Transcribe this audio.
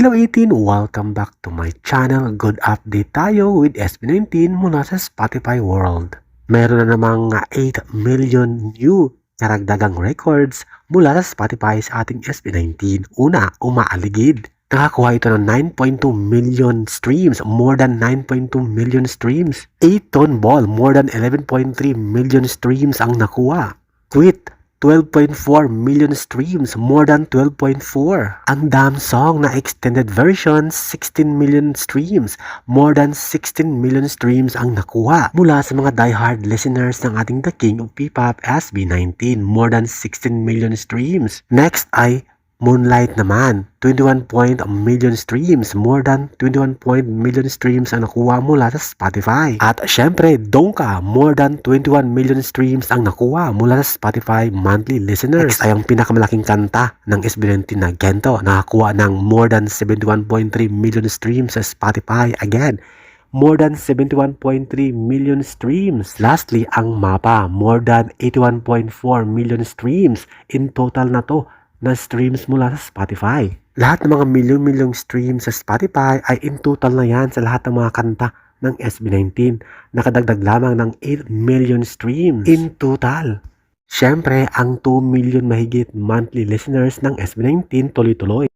Hello 18! Welcome back to my channel. Good update tayo with SB19 mula sa Spotify World. Meron na namang 8 million new karagdagang records mula sa Spotify sa ating SB19. Una, umaaligid. Nakakuha ito ng 9.2 million streams, more than 9.2 million streams. 8 ton ball, more than 11.3 million streams ang nakuha. Quit, 12.4 million streams, more than 12.4. Ang Damn Song na extended version, 16 million streams, more than 16 million streams ang nakuha. Mula sa mga diehard listeners ng ating The King of P-Pop SB19, more than 16 million streams. Next ay Moonlight naman, 21 point million streams, more than 21 point million streams ang nakuha mula sa Spotify. At syempre, Donka, more than 21 million streams ang nakuha mula sa Spotify monthly listeners. Next ay ang pinakamalaking kanta ng SB19 na Gento, nakakuha ng more than 71.3 million streams sa Spotify. Again, more than 71.3 million streams. Lastly, ang mapa, more than 81.4 million streams. In total na to, na streams mula sa Spotify. Lahat ng mga milyong-milyong streams sa Spotify ay in total na yan sa lahat ng mga kanta ng SB19. Nakadagdag lamang ng 8 million streams in total. Siyempre, ang 2 million mahigit monthly listeners ng SB19 tuloy-tuloy.